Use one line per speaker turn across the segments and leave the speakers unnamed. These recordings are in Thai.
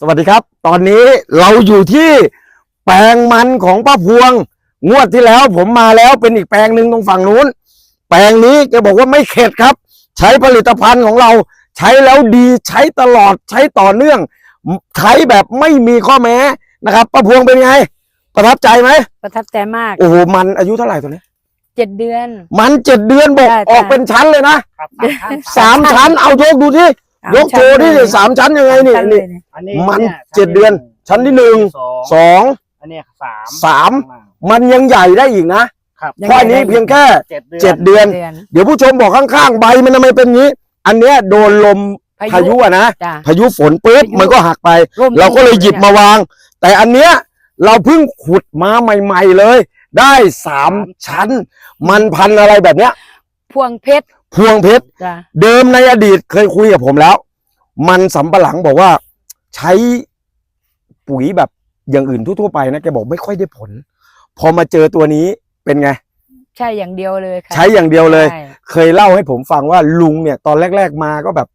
สวัสดีครับ ตอนนี้เราอยู่ที่แปลงมันของป้าพวง งวดที่แล้วผมมาแล้วเป็นอีกแปลงหนึ่งตรงฝั่งนู้น แปลงนี้แกบอกว่าไม่เข็ดครับ ใช้ผลิตภัณฑ์ของเรา ใช้แล้วดีใช้ตลอดใช้ต่อเนื่อง ใช้แบบไม่มีข้อแม้นะครับป้าพวงเป็นไง ประทับใจไหม
ประทับใจมาก
โอ้โหมันอายุเท่าไหร่ตัวนี้
เจ็ดเดือน
มันเจ็ดเดือนบอก
ใช่
ออก
ใช่
เป็นชั้นเลยนะครับสามชั้นเอายกดูที่ ยกโชว์ที่สามชั้นยังไงนี่
ชั้นเล
นี่
ยเนี่ย
อันนี้
มัน
ย
เจ็ดเดือนชั้นที่หนึ่ง
สอง
สอง
อันนี้สาม
สาม
ข้งล่ง
มันยังใหญ่ได้อีกนะ
ครับ
เพราะอันนี้เพียงแค่
เจ็ดเดือน
เจ็ดเดือน
เดือน
เดี๋ยวผู้ชมบอกข้างๆใบมันทำไมเป็นงี้ อันเนี้ยโดนลมพายุอะนะ
จ้ะ
พายุฝนปุ๊บ
พายุ
มันก็หักไป
ร่ม
เราก็เลยหยิบมาวาง แต่อันเนี้ยเราเพิ่งขุดมาใหม่ ๆเลย ได้สามชั้น มันพันธุ์อะไรแบบเนี้ย
พวงเพชร
พวงเพชร
จ้ะ
เดิมในอดีตเคยคุยกับผมแล้ว มันสำปะหลังบอกว่า ใช้ปุ๋ยแบบอย่างอื่นทั่วๆไปนะแกบอกไม่ค่อยได้ผล พอมาเจอตัวนี้เป็นไง
ใช่อย่างเดียวเลยค่ะ
ใช้อย่างเดียวเลย
ใช่
เคยเล่าให้ผมฟังว่าลุงเนี่ยตอนแรก ๆมาก็แบบ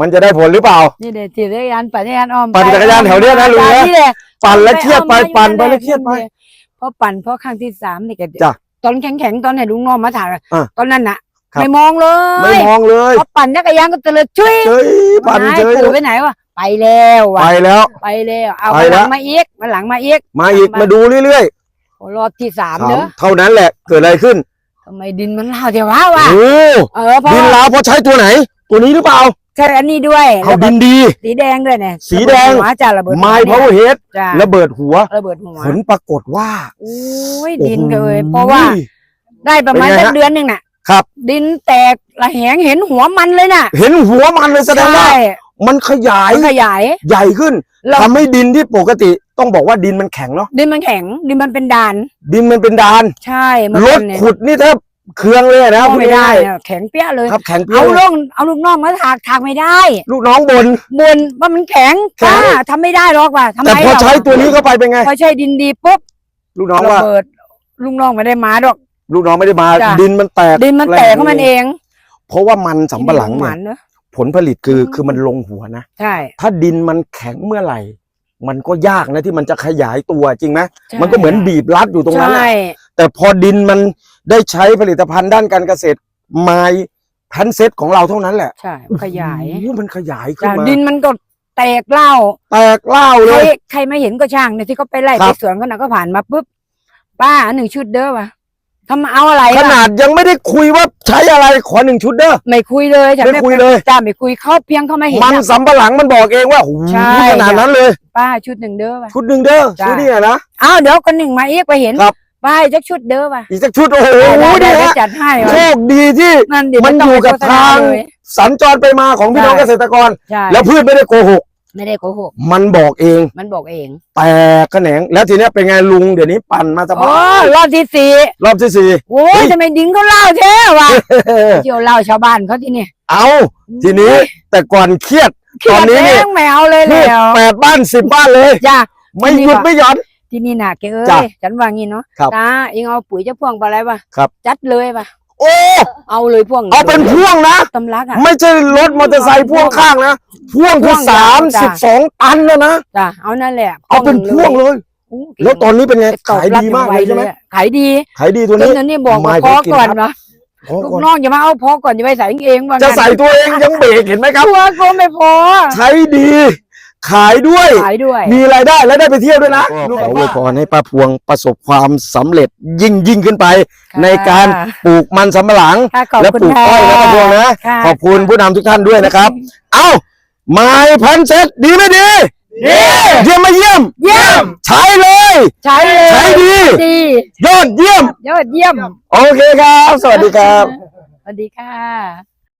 มันจะได้ผลหรือเปล่า
นี่เดี๋ยวจีจักรยานปั่นจักรยานอ้อม
ปั่นจักรยานแถวเนี้ยนะลุงนะ
จ้นี่แหละ
ปั่นแล้วเครียดไป
อา
ปั่นไป
อา
แล้วเครียดไป
เพราะปั่นเพราะครั้งที่สามนี่แก
จ้ะ
ตอนแข็งๆตอนไหนลุงน้องมาถ่าย
อะ
ตอนนั้นน่ะ
ครับ
ไม่มองเลย
ไม่มองเลย
พอปั่นจักรยานก็เตลิดช่วย
เฉยปั่นเฉย
ปู่ไปไหนวะไปแล้ววะ
ไปแล้ว
ไปแล้วเอา
ไป
มาห
แล้
ลั
ว
งมาอีกมาหลังมาอีก
มาอีกมาดูเรื่อย
โอ้รอบที่สาม
ๆถาม
เด้อ
เท่านั้นแหละเกิดอะไรขึ้น
ทำไมดินมันเล่าเดี๋ยววะวะ
โอ้
เออเพราะ
ดินลาวเพราะใช้ตัวไหน ตัวนี้หรือเปล่า
ใช่อันนี้ด้วย
เอาดินดี
สีแดงด้วยเนี่ย
สีแดง
ระเบิหัวจ้าระเบิดหัว
ไม้
นี่ย
พาวเวอร์เฮด
จ้า
ระเบิดหัว
ระเบิดหัว
ผลปรากฏว่า
โอ้ย
โอ้โห
ดินเลยเพราะว่าได้ประมาณ
เป็นไง
สัก
ฮะ
เดือนหนึ่งน่ะ
ครับ
ดินแตกระแหงเห็นหัวมันเลยน่ะ
เห็นหัวมันเลยแสดงว่า
ใช่
มันขยาย
มันขยาย
ใหญ่ขึ้น
เรา
ทำให้ดินที่ปกติต้องบอกว่าดินมันแข็งเนาะ
ดินมันแข็ง ดินมันเป็นด่าน
ดินมันเป็นดาน
ใช่เมื่อ
ร
ก่อ
ถ
นเนี่ย
ขุดนี่แทบเครื่องเลยนะ
เอาไม่ได้
พู
อะแข็งเปี้ยเลย
ๆครับแข็งเปี้ย
เอา
ว
ลงเอาลูกน้องมาถากถากไม่ได้
ลูกน้องบน
บนว่ามันแข็ง
แข็ง
ป้าทำไม่ได้หรอกว่ะทำไม
แต่พอ
เรา
ใช้ตัวนี้เข้าไปเป็นไง
พอใช้ดินดีปุ๊บ
ลูกน้อง
ระ
ว่า
เบิดลูกน้องไม่ได้มาดอก
ลูกน้องไม่ได้มา
จ้ะ
ดินมันแตก
ดินมันแตกของมันเอง
เพราะว่ามันสำปะหลัง
ห
เนี่
วายนเนอะ
ผลผลิตคือ
อืม
คือมันลงหัวนะ
ใช่
ถ้าดินมันแข็งเมื่อไหร่ มันก็ยากนะที่มันจะขยายตัวจริงไหม
ใช่
มันก็เหมือนบีบรัดอยู่ตรงนั้น
ใช่
น่ะแต่พอดินมันได้ใช้ผลิตภัณฑ์ด้านการเกษตรไม้แพนเซ็ตของเราเท่านั้นแหละ
ใช่ ขยาย
โอ้โหมันขยายขึ้น
จ้ะ
มา
ดินมันก็แตกเล่า
แตกเล่าเล
ใคร
ย
ใครไม่เห็นก็ช่างเนี่ยที่เขาไปไล่
ครั
ไป
บ
สวนเขาน่ะก็ผ่านมาปุ๊บป้าหนึ่งชุดเด้อวะ ทำมาเอาอะไร
ข
ล่ะ
นาดยังไม่ได้คุยว่าใช้อะไรขอหนึ่งชุดเด้อ
ไม่คุยเลยฉัน
ไม่คุยเลย
จ้าไม่คุยเขาเพียงเขาไม่เห็น
มัน
น่ะ
สำปะหลังมันบอกเองว่าโอ้โห
ใช่
ขนาดนั้นเลย
ป้าชุดหนึ่งเด้อวะ
ชุดหนึ่งเด้อ
จ้ะ
ซื้อนี่นะ
อ้าวเดี๋ยวคนหนึ่งมาอีกไปเห็น
ครับ
ป้าจักชุดเด้อวะ
อีกสักชุดโอ้โห
ได้
นี่
ได้
ฮะ
จัดให้วะ
โชคดีที่
นั่นเดี๋ยว
มัน
ไต้
อยู่กับ
ไปโฆษณ
ทาง
เลย
สัญจรไปมาของพี่น้อง
ใช่
เกษตรกร
ใช่
แล้วพืชไม่ได้โกหก
ไม่ได้โกหก
มันบอกเอง
มันบอกเอง
แต่แขนง แล้วทีเนี้ยเป็นไงลุงเดี๋ยวนี้ปั่นมาส
โอ้
บาย
รอบที่สี่
รอบที่สี่
โอ้
เฮ้
ย
ย
ทำไมดินเขาเล่าแท้วะเที่ยวเล่าชาวบ้านเขาที่นี่
เอาทีนี้แต่ก่อนเครียด ตอนนี้นี่
เครียดแม่งไม่เอาเลย
พืช
แล้ว
แปดบ้านสิบบ้านเลย
จ้า
ไม่
ทีนี้
หยุด
ว่ะ
ไม่หย่อน
ที่นี่น่ะแกเอ้
จ้ะ
ยฉันว่างี้เนาะ
ครับ
ตาเองเอาปุ๋ยเจะพ่วงไปอะไรวะ
ครับ
จัดเลยปะ
โอ้
เอาเลยพ่วง
เอาเป็นพ่วงนะ
ตำลักอะ
ไม่ใช่รถมอเตอร์ไซค์พ่วงข้างนะ พ่วงคือ
พ่วง
สายา
ว
ม
จ้ะ
สิบสองตันแล้วนะ
จ้ะเอานั่นแหละ
เอาเป็นพ่วงเลย
โอ้
แล้วตอนนี้เป็นไง
ตอบ
ขาย
รับ
ดีมาก
อ
เล
ย่ง
ยใช่ไหม
อะขายดี
ขายดีตัว
จ
นี้
นอันนี้บอก
ไม่
ว่าพอ
ผมกิน
ก่อน
ครับ
เนาะ
ขอ
ลู
ก่อกน
น้องอย่ามาเอาพอก่อนอย่าไปใส่เองว่า
จะใส่ตัวเองยังเบรกเห็นไหมครับ
ตัวก็ไม่พอ
ใช้ดี ขายด้วย
ขายด้วย
มีรายได้และได้ไปเที่ยวด้วยนะ
ก็
ลูก
ข
ข
อ
อ
อ
อ
ว
วยย
พ
พ
ร
รให้ป้าพวงประสบความสำเร็จยิ่งยิ่งขึ้นไป
ค่ะ
ในการปลูกมันสำปะหลัง
ค่ะขอบ
และ
คุณ
ปลูก
ค่ะ
อ้อยนะป้าพวงนะ
ค่ะ
ขอบคุณผู้นำทุกท่านด้วยนะครับ เอ้าไม้พันเซ็ตดีไม่ดีดีเยี่ยมไม่เยี่ยม
เยี่ยม
ใช้เลย
ใช้เลย
ใช้ดี
ดี
ยอดเยี่ยม
ยอดเยี่ยม
โอเคครับ สวัสดีครับ
สวัสดีค่ะ